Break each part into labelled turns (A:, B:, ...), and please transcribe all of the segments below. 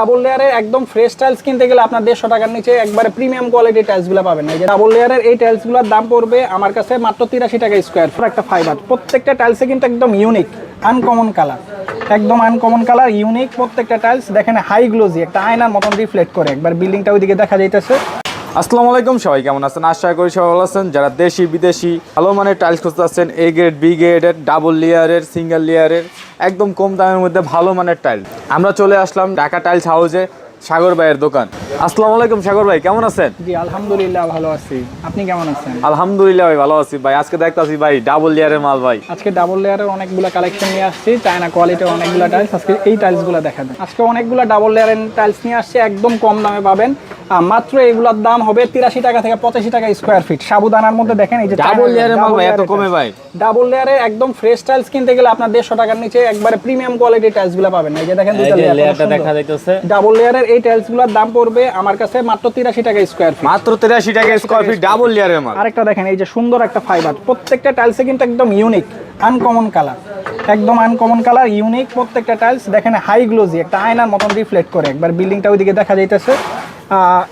A: Double লেয়ারের একদম fresh tiles কিনতে গেলে আপনার দেড়শো টাকার নিচে একবারে প্রিমিয়াম কোয়ালিটির টাইলসগুলো পাবেন। এই যে ডাবল লেয়ারের এই টাইলসগুলোর দাম পড়বে আমার কাছে মাত্র তিরাশি টাকা স্কোয়ার একটা ফাইবার প্রত্যেকটা টাইলসে কিন্তু একদম ইউনিক আনকমন কালার একদম আনকমন কালার ইউনিক প্রত্যেকটা টাইলস দেখেন হাই গ্লোজি একটা আয়নার মতন রিফ্লেক্ট করে। একবার বিল্ডিংটা ওইদিকে দেখা যাইতেছে।
B: আসসালামু আলাইকুম সবাই কেমন আছেন? আশা করি সবাই ভালো আছেন। যারা দেশি বিদেশি ভালো মানের টাইলস খুঁজতে আছেন এ গ্রেড বি গ্রেডের ডাবল লেয়ারের সিঙ্গেল লেয়ারের একদম কম দামের মধ্যে ভালো মানের টাইল আমরা চলে আসলাম ঢাকা টাইলস হাউসে সাগর ভাইয়ের দোকান। আসসালামু আলাইকুম সাগর ভাই কেমন আছেন?
A: জি আলহামদুলিল্লাহ ভালো আছি। আপনি কেমন আছেন?
B: আলহামদুলিল্লাহ ভাই ভালো আছি ভাই। আজকে দেখতাছি ভাই ডাবল লেয়ারের মাল ভাই।
A: আজকে ডাবল লেয়ারের অনেকগুলো কালেকশন নিয়ে আসছি। চায়না কোয়ালিটির অনেকগুলো টাইলস আজকে এই টাইলসগুলো দেখাবেন আজকে অনেকগুলো ডাবল লেয়ারের টাইলস নিয়ে আসছি। একদম কম দামে পাবেন। মাত্র এগুলোর দাম হবে তিরাশি টাকা থেকে পঁচাশি টাকা স্কোয়ার ফিট সাবুদানার মধ্যে দেখেন এই যে
B: ডাবল লেয়ারের মাল এত কমে ভাই।
A: ডাবল লেয়ারের একদম ফ্রেশ টাইলস কিনতে গেলে আপনার দেড়শো টাকার নিচে একবারে প্রিমিয়াম কোয়ালিটির টাইলসগুলো পাবেন। এই যে দেখেন দুটো
B: লেয়ারটা দেখা যাইতেছে।
A: ডাবল লেয়ারের এই টাইলসগুলোর দাম পড়বে আমার কাছে মাত্র তিরাশি টাকা স্কোয়ার ফিট
B: মাত্র তিরাশি টাকা স্কোয়ার ফিট ডাবল লেয়ারের মাল।
A: আরেকটা দেখেন এই যে সুন্দর একটা ফাইবার প্রত্যেকটা টাইলসে কিন্তু একদম ইউনিক আনকমন কালার একদম আনকমন কালার ইউনিক প্রত্যেকটা টাইলস দেখেন হাই গ্লোজি একটা আয়নার মতন রিফ্লেক্ট করে। একবার বিল্ডিংটা ওইদিকে দেখা যাইতেছে।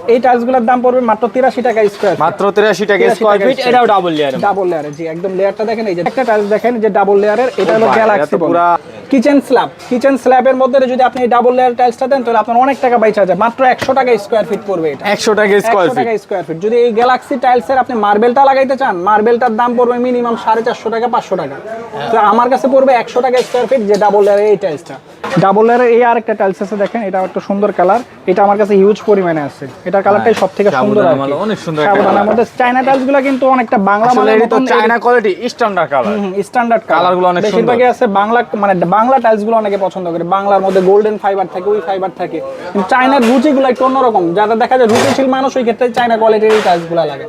A: এই টাইলসগুলোর দাম পড়বে মাত্র তিরাশি টাকা স্কোয়ার
B: মাত্র তিরাশি টাকা স্কোয়ার ফিট এটাও ডাবল লেয়ারের
A: ডাবল লেয়ারের জি একদম লেয়ারটা দেখেন এই যে একটা টাইলস দেখেন যে ডাবল লেয়ারের এটা হলো গ্যালাক্সি
B: পুরা-
A: কিচেন স্ল্যাব কিচেন স্ল্যাবের মধ্যে যদি আপনি ডাবল লেয়ার টাইলসটা দেন তাহলে আপনার অনেক টাকা বাইচা যায় মাত্র একশো টাকা স্কোয়ার ফিট পড়বে এটা।
B: একশো টাকা স্কোয়ার
A: টাকা স্কোয়ার ফিট যদি এই গ্যালাক্সি টাইলসের আপনি মার্বেলটা লাগাইতে চান মার্বেলটার দাম পড়বে মিনিমাম সাড়ে চারশো টাকা পাঁচশো টাকা। তো আমার কাছে পড়বে একশো টাকা স্কোয়ার ফিট যে ডাবল লেয়ারের এই টাইলসটা ডাবল লেয়ারের এই আরেকটা টাইলস আছে দেখেন এটা একটা সুন্দর কালার এটা আমার কাছে হিউজ পরিমাণে আছে। এটার কালারটাই সব থেকে সুন্দর আর
B: অনেক সুন্দর একটা
A: সাবধানের মধ্যে চায়না টাইলসগুলো কিন্তু অনেকটা বাংলা
B: এটা তো China quality standard colour
A: standard
B: Colour গুলো অনেক সুন্দর।
A: বেশিরভাগই আছে বাংলা মানে বাংলা টাইলসগুলো অনেকে পছন্দ করে। বাংলার মধ্যে গোল্ডেন ফাইবার থাকে ওই ফাইবার থাকে। কিন্তু চায়নার রুচি গুলো একটু অন্যরকম। যারা দেখা যায় রুচিশীল মানুষ ওই ক্ষেত্রে চায়না কোয়ালিটির টাইলসগুলো লাগে।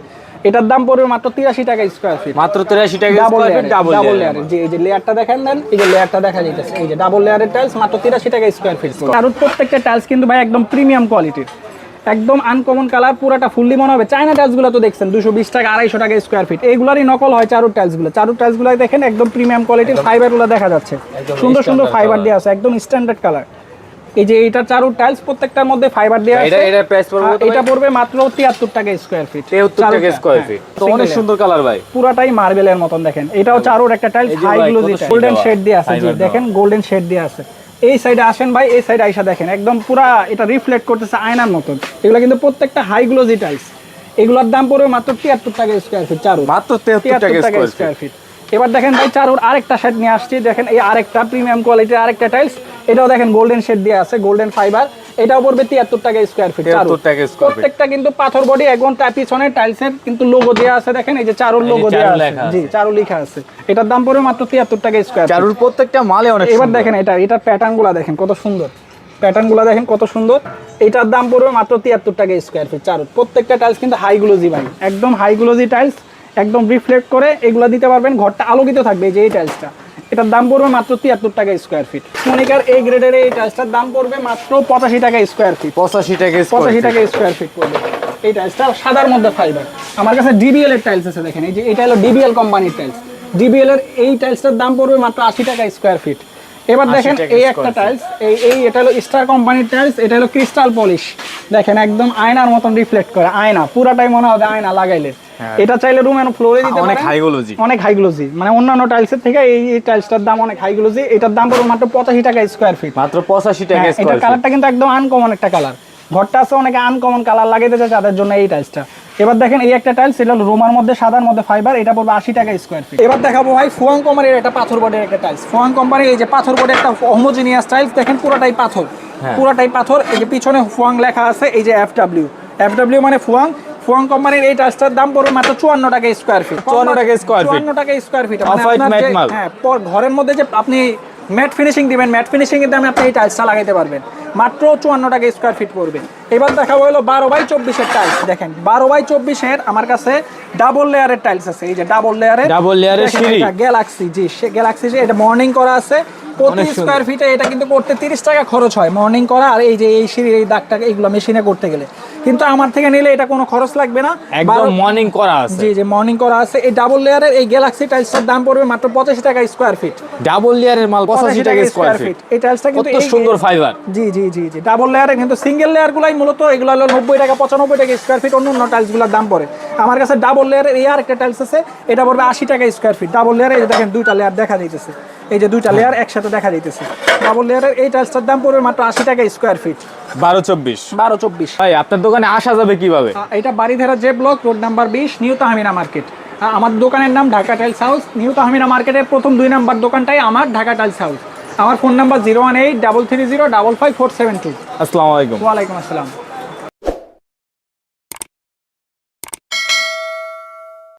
A: এটার দাম পড়বে মাত্র তিরাশি টাকা স্কোয়ার ফিট
B: মাত্র তিরাশি টাকা
A: ডাবল
B: ডাবল লেয়ার
A: যে এই যে লেয়ারটা দেখেন দেন এই যে লেয়ারটা দেখা যাইতেছে। এই যে ডাবল লেয়ারের টাইলস মাত্র তিরাশি টাকা স্কোয়ার ফিট আর প্রত্যেকটা টাইলস কিন্তু ভাই একদম প্রিমিয়াম কোয়ালিটির একদম আনকমন কালার পুরাটা ফুললি মনে হবে। চায়না টাইলসগুলো তো দেখছেন দুশো বিশ টাকা আড়াইশো টাকা স্কোয়ার ফিট এইগুলারই নকল হয় চারুর টাইলসগুলো। চারুর টাইলসগুলো দেখেন একদম প্রিমিয়াম কোয়ালিটির ফাইবারগুলো দেখা যাচ্ছে। সুন্দর সুন্দর ফাইবার দেওয়া আছে একদম স্ট্যান্ডার্ড কালার এই যে এইটা চারুর টাইলস প্রত্যেকটার মধ্যে ফাইবার দেওয়া আছে।
B: এটা প্রাইস পড়বে
A: আর এটা পড়বে মাত্র তিয়াত্তর টাকা স্কোয়ার ফিট
B: 73 টাকা স্কোয়ার ফিট তো অনেক সুন্দর কালার ভাই।
A: পুরাটাই মার্বেলের মতন দেখেন। এটাও চারোর একটা tiles high glossy golden shade দিয়ে আছে জি দেখেন গোল্ডেন শেড দিয়ে আছে। এই সাইডে আসেন ভাই এই সাইডে আইসা দেখেন। একদম পুরা এটা রিফ্লেক্ট করতেছে আয়নার মতন। এগুলো কিন্তু প্রত্যেকটা হাই গ্লোজি টাইলস এগুলোর দাম পড়বে মাত্র তিয়াত্তর টাকা স্কোয়ার ফিট চারু
B: মাত্র 73 টাকা স্কোয়ার ফিট
A: এবার দেখেন ভাই চারুর আরেকটা শেড নিয়ে আসছি। দেখেন এই আরেকটা প্রিমিয়াম কোয়ালিটির আরেকটা টাইলস এটাও দেখেন গোল্ডেন শেড দিয়ে আছে গোল্ডেন ফাইবার এটাও পড়বে তিয়াত্তর টাকা স্কোয়ার ফিট
B: টাকা
A: প্রত্যেকটা কিন্তু পাথর বডি এবং তার পিছনে টাইলসের কিন্তু লোগো দেওয়া আছে। দেখেন এই যে চারুর লোগো দেওয়া আছে। জি চারু লেখা আছে। এটার দাম পড়বে মাত্র তিয়াত্তর টাকা স্কোয়ার
B: চারুর প্রত্যেকটা মালে অনেক
A: এবার দেখেন এটা এটার প্যাটার্নগুলা দেখেন কত সুন্দর। প্যাটার্নগুলা দেখেন কত সুন্দর। এটার দাম পড়বে মাত্র তিয়াত্তর টাকা স্কোয়ার ফিট চারু প্রত্যেকটা টাইলস কিন্তু হাই গ্লোজি ভাই। একদম হাই গ্লোজি টাইলস একদম রিফ্লেক্ট করে এগুলা দিতে পারবেন। ঘরটা আলোকিত থাকবে যে এই টাইলসটা এটার দাম পড়বে মাত্র তিয়াত্তর টাকা স্কোয়ার ফিট মনিকার এই গ্রেডের এই টাইলসটার দাম পড়বে মাত্র পঁচাশি টাকা স্কোয়ার ফিট
B: 85 টাকা
A: পঁচাশি টাকা স্কোয়ার ফিট পড়বে। এই টাইলসটা সাদার মধ্যে ফাইবার আমার কাছে ডিবিএল এর টাইলস আছে দেখেন। এই যে এটা হলো ডিবিএল কোম্পানির টাইলস ডিবিএল এর এই টাইলসটার দাম পড়বে মাত্র আশি টাকা স্কোয়ার ফিট এবার দেখেন এই একটা টাইলস এই এই এটা হলো স্টার কোম্পানির টাইলস এটা হলো ক্রিস্টাল পলিশ দেখেন একদম আয়নার মতন রিফ্লেক্ট করে আয়না। পুরাটাই মনে হবে আয়না লাগাইলে। এটা চাইলে রুমের ফ্লোরে দিতে
B: অনেক high
A: অনেক হাই গ্লোজি মানে অন্যান্য টাইলসের থেকে এই টাইলসটার দাম অনেক হাই গ্লোজি এটার দাম পড়বে মাত্র পঁচাশি টাকা স্কোয়ার ফিট
B: মাত্র 85 টাকা
A: হ্যাঁ,
B: স্কোয়ার ফিট
A: কালারটা কিন্তু একদম আনকমন একটা কালার ঘরটা আছে অনেকে আনকমন কালার লাগাইতে চায় তাদের জন্য এই টাইলসটা এবার দেখেন এই একটা টাইলস এটা রোমার মধ্যে সাদার মধ্যে ফাইবার এটা পড়বে আশি টাকা স্কোয়ার ফিট এবার দেখাবো ভাই ফুয়াং কোম্পানির একটা পাথর বডির একটা টাইলস ফুয়াং কোম্পানির এই যে পাথর বডির একটা হোমোজিনিয়াস টাইলস দেখেন পুরোটাই পাথর।
B: হ্যাঁ।
A: পুরোটাই পাথর। এই যে পিছনে ফুয়াং লেখা আছে এই যে এফ ডাব্লিউ এফ ডাব্লিউ মানে ফুয়াং ফুয়াং কোম্পানির এই টাইলসটার দাম পড়বে মাত্র চুয়ান্ন টাকা স্কোয়ার ফিট
B: 54 টাকা square feet।
A: চুয়ান্ন টাকা স্কোয়ার ফিট
B: white matte মাল।
A: হ্যাঁ ঘরের মধ্যে যে আপনি ম্যাট ফিনিশিং দিবেন ম্যাট ফিনিশিং এর দামে আপনি এই টাইলসটা লাগাইতে পারবেন। মাত্র চুয়ান্ন টাকা স্কোয়ার ফিট পড়বে। এবার দেখাবো হলো বারো বাই চব্বিশের টাইলস দেখেন বারো বাই চব্বিশের আমার কাছে ডাবল লেয়ারের টাইলস আছে। এই যে ডাবল লেয়ারের
B: এর সিঁড়ি।
A: গ্যালাক্সি জি সে গ্যালাক্সি এটা মর্নিং করা আছে। প্রতি স্কোয়ার ফিটে এটা কিন্তু করতে তিরিশ টাকা খরচ হয়। মর্নিং করা আর এই যে এই সিঁড়ির এই দাগটাকে এইগুলো মেশিনে করতে গেলে। কিন্তু আমার থেকে নিলে এটা কোনো খরচ লাগবে না।
B: একদম মর্নিং করা আছে।
A: জি জি মর্নিং করা আছে। এই ডাবল লেয়ারের এই গ্যালাক্সি টাইলসটার দাম পড়বে মাত্র পঁচাশি টাকা স্কোয়ার ফিট
B: ডাবল লেয়ারের মাল পঁচাশি টাকা স্কোয়ার ফিট
A: এই টাইলসটা কিন্তু
B: কত সুন্দর ফাইবার
A: জি জি জি জি। ডাবল লেয়ারে কিন্তু সিঙ্গেল লেয়ার গুলাই মূলত এগুলো হলো নব্বই টাকা পঁচানব্বই টাকা স্কোয়ার ফিট অন্য অন্য টাইলসগুলোর দাম পড়ে। আমার কাছে ডাবল লেয়ারের এই আর একটা টাইলস আছে এটা পড়বে আশি টাকা স্কোয়ার ফিট ডাবল লেয়ারে দেখেন দুইটা লেয়ার দেখা যাইতেছে এই যে দুইটা লেয়ার একসাথে দেখা যাইতেছে। ডাবল লেয়ারের এই টাইলসটার দাম পড়বে মাত্র আশি টাকা স্কোয়ার ফিট
B: বারো চব্বিশ।
A: বারো চব্বিশ।
B: ভাই আপনার দোকানে আসা যাবে কীভাবে?
A: এটা বাড়িধারা যে ব্লক রোড নাম্বার বিশ নিউ তাহমিনা মার্কেট আমার দোকানের নাম Dhaka tiles house new Tahmina মার্কেটের প্রথম দুই নাম্বার দোকানটাই আমার ঢাকা টাইলস হাউস আমার phone number zero one eight double three zero double five four seven two
B: আসসালামু আলাইকুম।
A: ওয়ালাইকুম আসসালাম।